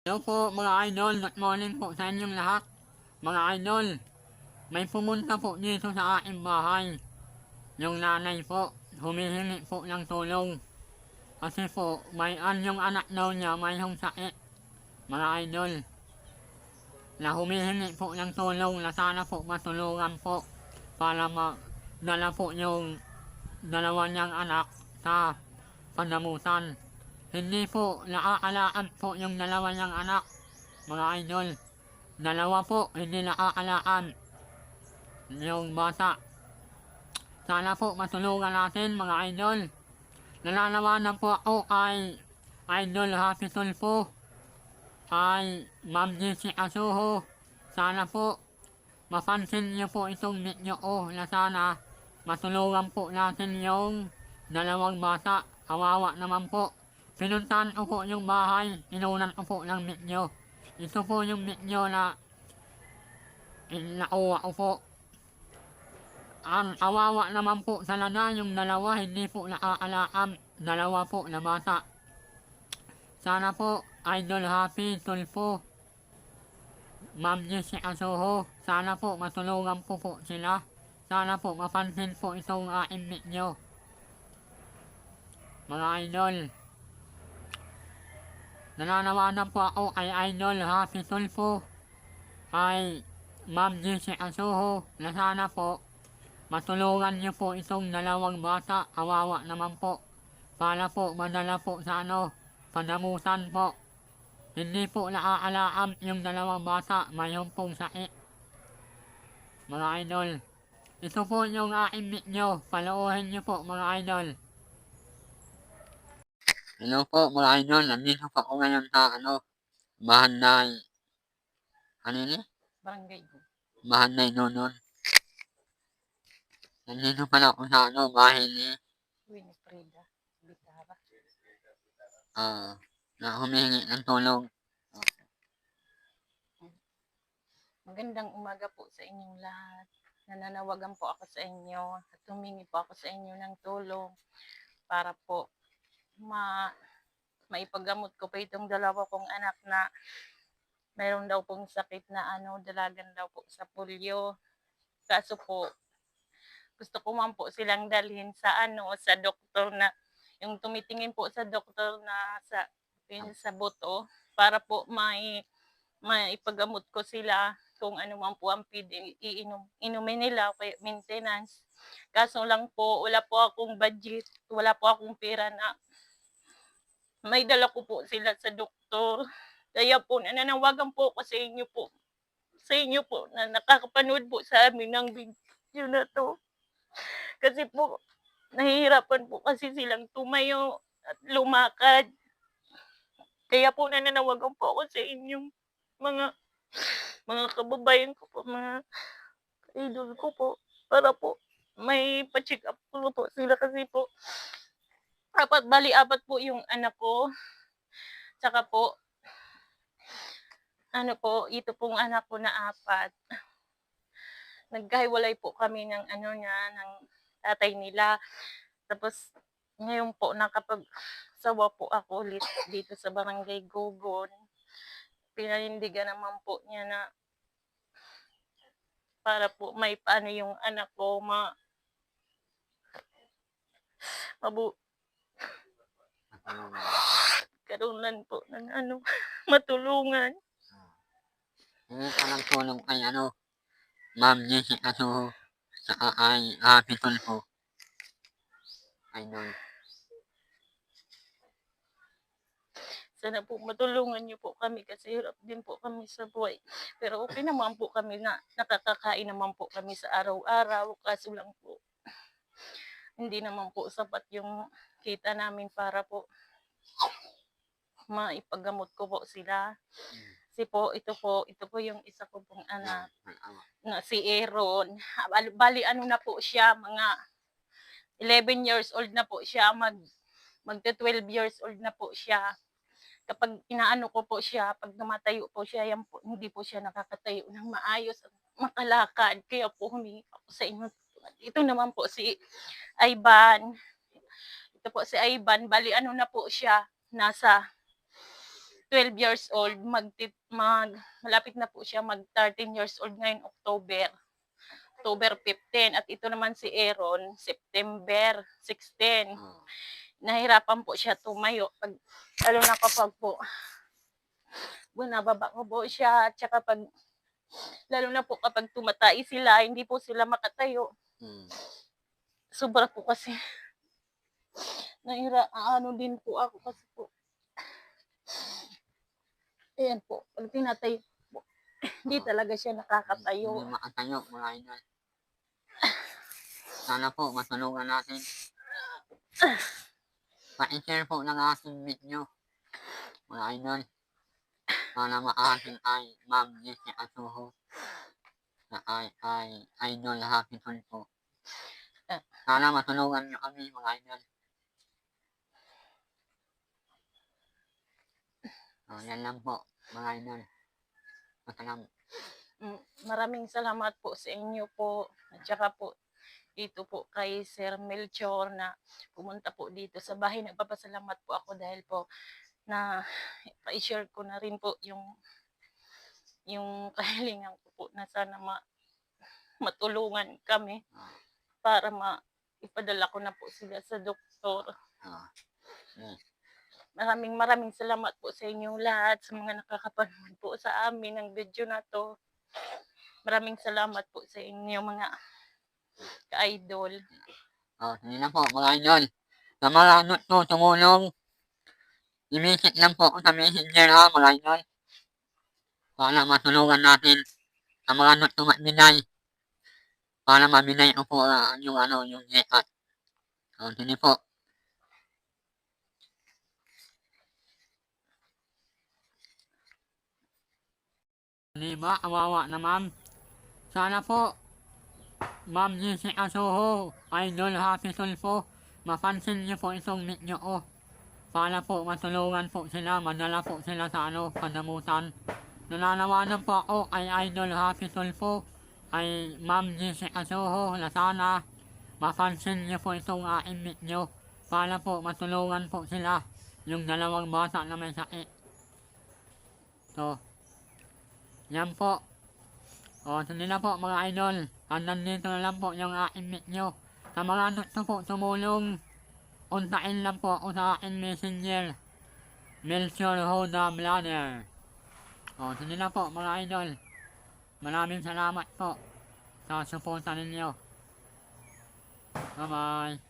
Hello po mga idol, good morning po sa inyong lahat. Mga idol, may pumunta po dito sa aking bahay. Yung nanay po, humihingi po ng tulong. Kasi po, may an anak daw niya, mayroong sakit. Mga idol, na humihingi po ng tulong na sana po matulungan po para madala po yung dalawa niyang anak sa panamutan. Hindi po naaalaan po yung dalawa niyang anak, mga idol. Dalawa po, hindi naaalaan yung bata. Sana po matulungan natin, mga idol. Nananawanan po ako kay Idol Happy Tulfo, kay Ma'am Jessie Asuho. Sana po mapansin niyo po itong video ko na sana matulungan po natin yung dalawang bata. Kawawa naman po. Pinuntahan ko po yung bahay, inunan ko po ng video. Ito po yung video na nakuha ko po. Ang kawawa naman po talaga yung dalawa, hindi po nakaalaan. Dalawa po na bata. Sana po, Idol Happy Tulfo, Ma'am Jessie Asuho, sana po matulungan po po sila. Sana po mapansin po itong aking video. Mga idol, nananawanan po ako kay Idol Happy Tulfo, kay Ma'am Jessie Asuho, na sana po matulungan niyo po itong dalawang bata, kawawa naman po, para po madala po sa ano, panamutan po. Hindi po naaalaan yung dalawang bata, mayroon pong sakit. Mga idol, ito po yung aking video, paloohin niyo po mga idol. Hello po mga idol, nandito po ako ngayon sa ano, Mahanay, ano yun? Barangay ko. Mahanay Nonon. Nandito pala ako sa ano, bahay ni Winifreda. Bitara. ah na humingi ng tulong. Magandang umaga po sa inyong lahat. Nananawagan po ako sa inyo at humingi po ako sa inyo ng tulong para po ma maipagamot ko pa itong dalawa kong anak na mayroon daw pong sakit na ano, dalagan daw po sa polio. Kaso po, gusto ko man po silang dalhin sa ano, sa doktor na, yung tumitingin po sa doktor na sa, yun, sa buto, para po may, maipagamot ko sila kung ano man po ang pwede iinom, inumin nila, kaya maintenance. Kaso lang po, wala po akong budget, wala po akong pera na may dala ko po sila sa doktor. Kaya po, nananawagan po ako sa inyo po. Sa inyo po, na nakakapanood po sa amin ng video na to. Kasi po, nahihirapan po kasi silang tumayo at lumakad. Kaya po, nananawagan po ako sa inyong mga mga kababayan ko po, mga idol ko po, para po may pa-check up ko po sila kasi po apat bali apat po yung anak ko. Tsaka po ano po, ito pong anak ko na apat. Nagkahiwalay po kami ng ano niya, ng tatay nila. Tapos ngayon po nakapag sawa po ako ulit dito sa barangay Gogon. Pinanindigan naman po niya na para po may paano yung anak ko ma mabu karunan po ng ano matulungan. Hingi ka ng tulong kay ano, Ma'am Jessie Asuho, saka kay Happy Tulfo. Idol. Sana po matulungan niyo po kami kasi hirap din po kami sa buhay. Pero okay naman po kami na nakakakain naman po kami sa araw-araw. Kaso lang po, hindi naman po sapat yung kita namin para po maipagamot ko po sila. Kasi po, ito po, ito po yung isa ko pong anak na si Aaron. Bali, bali ano na po siya, mga 11 years old na po siya, mag magta 12 years old na po siya. Kapag inaano ko po siya, pag namatayo po siya, yan po, hindi po siya nakakatayo ng maayos at makalakad. Kaya po humingi ako sa inyo. Ito naman po si Ivan. Ito po si Ivan, bali ano na po siya, nasa 12 years old, mag, mag, malapit na po siya mag 13 years old ngayon, October. October 15. At ito naman si Aaron, September 16. Oh. Nahirapan po siya tumayo. Pag, lalo na kapag po, bunababa ko po siya. At saka pag, lalo na po kapag tumatay sila, hindi po sila makatayo. Mm. Sobra po kasi. Nahira, ano din po ako kasi po. Ayan po, pag tinatay po, hindi talaga siya Hindi nakakatayo. makatayo, mga idol. Sana po, matulungan natin. Pa-share po ng ating video. Mga idol. Sana maating ay Ma'am Jessie Asuho. Na ay, ay idol happy po. Ah. Sana matulungan niyo kami, mga idol. Oh, yan lang po, mga idol. Matalam. Mm, Maraming salamat po sa inyo po. At saka po, dito po kay Sir Melchor na pumunta po dito sa bahay. Nagpapasalamat po ako dahil po na pa-share ko na rin po yung yung kahilingan ko po na sana ma, matulungan kami Ah. para ma ipadala ko na po sila sa doktor. Ah. Mm. Maraming maraming salamat po sa inyong lahat, sa mga nakakapanood po sa amin ng video na to. Maraming salamat po sa inyo mga ka-idol. Oh, hindi na po, mga idol. Sa mga not po tumulong, i-visit lang po ako sa messenger ha, mga idol. Para matulungan natin ang mga not na mabinay. Para mabinay ko po ah, yung ano, yung jekat. Oh, hindi po. Di ba, awawa naman. Sana po, Ma'am Jessie Asuho, Idol Happy Sulfo, mapansin niyo po itong video ko. Para po matulungan po sila, madala po sila sa ano, panamutan. Nananawanan po ako ay Idol Happy Sulfo, ay Ma'am Jessie Asuho, na sana mapansin niyo po itong aking video para po matulungan po sila yung dalawang bata na may sakit. So, yan po. O, sige na po mga idol. Hanggang dito na lang po yung aking video. Sa mga gusto po tumulong, untain lang po ako sa aking messenger. Melchior Hoda Blader. O, sige na po mga idol. Maraming salamat po sa suporta ninyo. Bye-bye.